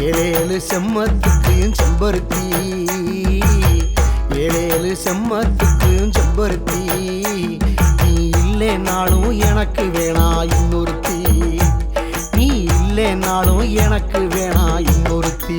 ஏழேழு செம்மத்துக்கும் செம்பருத்தி. ஏழேழு செம்மத்துக்கும் செம்பருத்தி. நீ இல்லைனாலும் எனக்கு வேணா இன்னொருத்தி. நீ இல்லைனாலும் எனக்கு வேணா இன்னொருத்தி.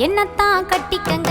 என்னத்தான் கட்டிக்கங்க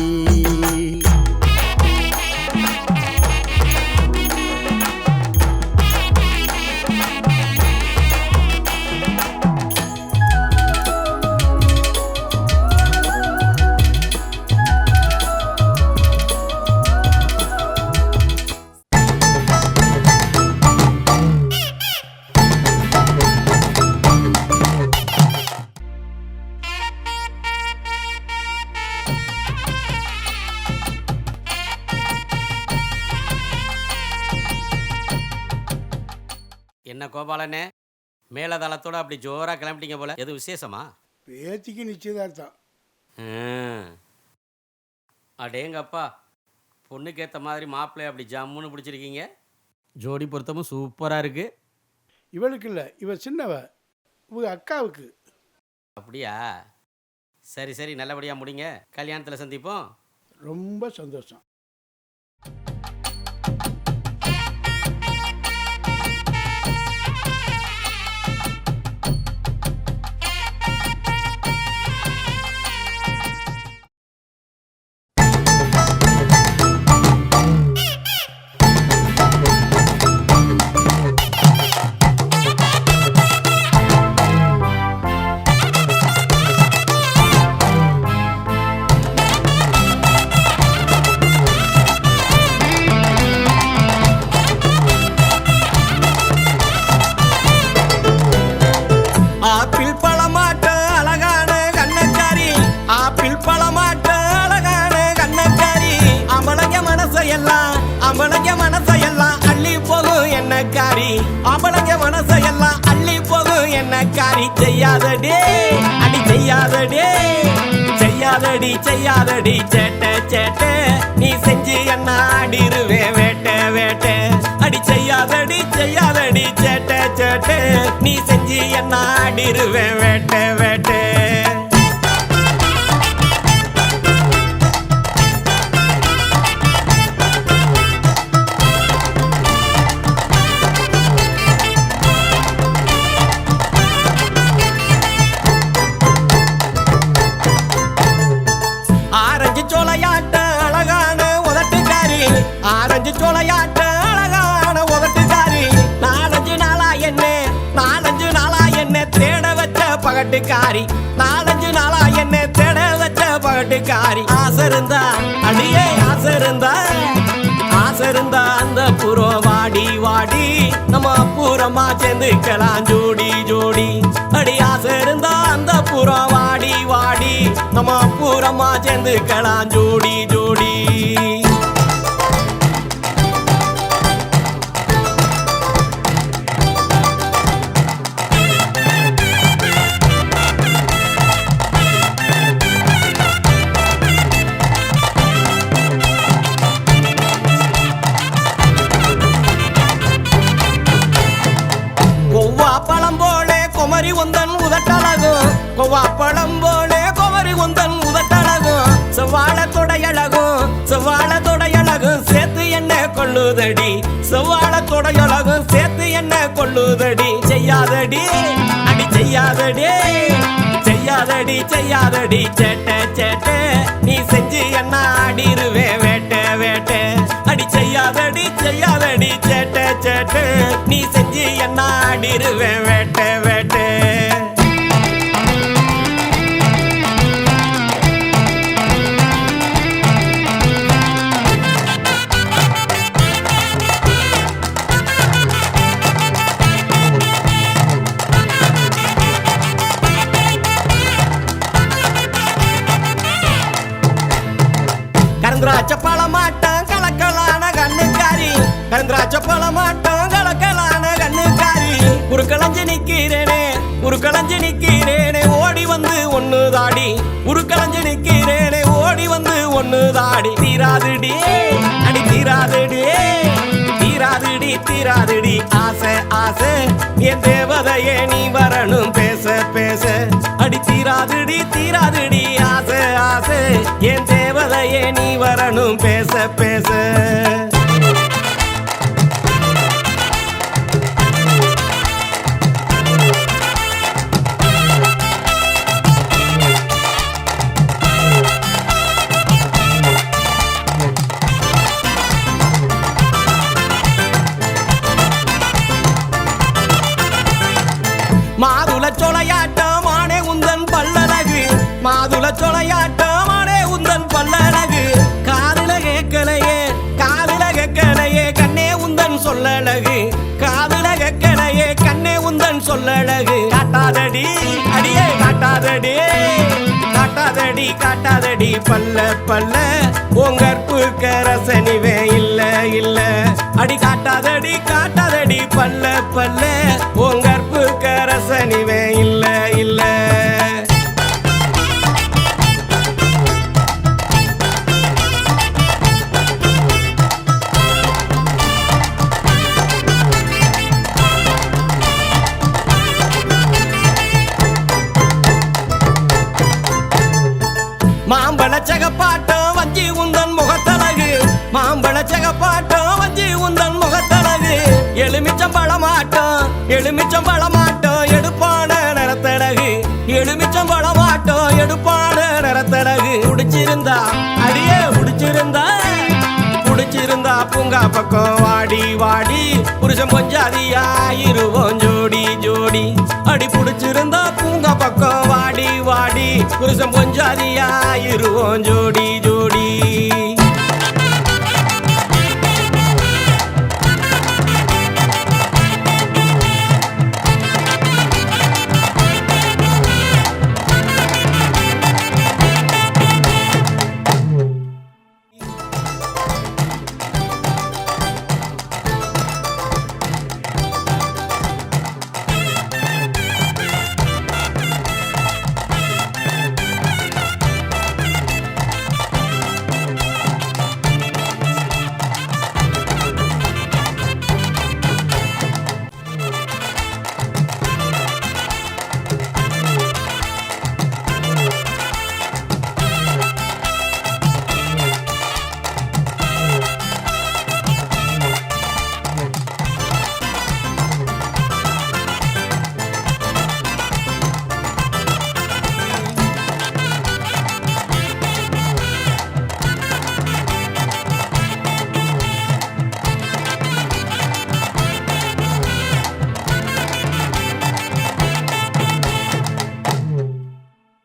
கோபாலண்ணே மேலதளத்தோட அப்படி ஜோரா கிளம்பிட்டீங்க போல. எது விசேஷமா? பேத்திக்கு நிச்சயதார்த்தம். அடேங்கப்பா பொண்ணுக்கு ஏற்ற மாதிரி மாப்பிள்ளை அப்படி ஜம்முன்னு பிடிச்சிருக்கீங்க. ஜோடி பொருத்தமும் சூப்பராக இருக்கு. இவளுக்கு இல்லை இவ சின்னவ. இவங்க அக்காவுக்கு. அப்படியா? சரி சரி நல்லபடியாக முடிங்க. கல்யாணத்தில் சந்திப்போம். ரொம்ப சந்தோஷம். எல்லாம் அம்பளைய மனசையெல்லாம் அள்ளி போகும் என்ன காரி? அம்பளைய மனசையெல்லாம் அள்ளி போகும் என்ன காரி? செய்யாதடி அடி செய்யாதடி செய்யாதடி செய்யாதடி சேட்ட சேட்ட. நீ செஞ்சு என்ன ஆடிருவே வேட்ட வேட்ட. அடி செய்யாதடி செய்யாதடி சேட்ட சேட்ட. நீ செஞ்சு என்ன ஆடிருவே வேட்ட வேட்ட. ஆரஞ்சு சோலையாட்ட அழகான உதட்டுக்காரி நாலஞ்சு நாளா என்ன நாலஞ்சு நாளா என்ன தேட வச்ச பகட்டுக்காரி. நாலஞ்சு நாளா என்ன தேட வச்ச பகட்டுக்காரி. ஆசை இருந்தா அடியே ஆசை இருந்தா ஆசை இருந்தா அந்த புறம் வாடி வாடி. நம்ம பூரமா சேர்ந்துக்கலாம் ஜோடி ஜோடி. அடி ஆசை இருந்தா அந்த புறம் வாடி வாடி. நம்ம பூரமா சேர்ந்துக்கலாம் ஜோடி ஜோடி. பழம் போலே குமரி உந்தன் உதட்டழகும் செவ்வாழ தொடையழகும் செவ்வாழ தொடையழகும் சேர்த்து என்ன கொள்ளுதடி செவ்வாழ தொடையழகும் சேர்த்து என்ன கொள்ளுதடி செய்யாதடி அடி செய்யாதடி செய்யாதடி செய்யாதடி. சேட்ட சேட்ட நீ செஞ்சு என்ன ஆடிருவே? வேட்ட வேட்ட. அடி செய்யாதடி செய்யாதடி. சேட்ட சேட்ட நீ செஞ்சு என்ன ஆடிருவே? வேட்ட வேட்ட பழமாட்டம் கலக்கலான கண்ணுக்காரி. கருந்திராட்ச பழமாட்டம் கலக்கலான கண்ணுக்காரி. உருக்களஞ்சு நிக்கிறேனே உருக்களஞ்சு நிக்கிறேனே ஓடி வந்து ஒண்ணு தாடி. உருக்களஞ்சு நிக்கிறேனே ஓடி வந்து ஒண்ணு தாடி. தீராதுடி அடி தீராதுடி தீராதுடி தீராதுடி. ஆசை ஆசை என் தேவதையே நீ வரணும் பேச பேச. அடி தீராதுடி தீராதுடி. ஆசை ஆசை. என் தேவதையே நீ வரணும். பேச பேச. மாதுள சொலையாட்டம் மாதுள சொலையாட்டம் ஆனே உந்தன் பல்லழகு. காதில கேட்கலையே காதில கேட்கலையே கண்ணே உந்தன் சொல்லழகு. காதில கேட்கலையே கண்ணே உந்தன் சொல்லழகு. காட்டாதடி அடியே காட்டாதடி. காட்டாதடி காட்டாதடி பல்ல பல்ல. உங்கற்பு கரசனிவே இல்ல இல்ல. அடி காட்டாதடி காட்டாதடி பல்ல. மாம்பழ சகப்பாட்டம் வஞ்சி உந்தன் முகத்தழகு. மாம்பழ சகப்பாட்டம் வஞ்சி உந்தன் முகத்தழகு. எலுமிச்சம் பழமாட்டம் எலுமிச்சம் பழமாட்டம் எடுப்பான நிறத்தழகு. எலுமிச்சம் பழமாட்டம் எடுப்பான நிறத்தழகு. குடிச்சிருந்தா அடியே குடிச்சிருந்தா. குடிச்சிருந்தா பூங்கா பக்கம் வாடி வாடி. புருஷன் பொஞ்சாதியா இருவோம் ஜோடி ஜோடி. அடி பிடிச்சிருந்தா புருஷம் கொஞ்சம் வாடி இருவோம் ஜோடி.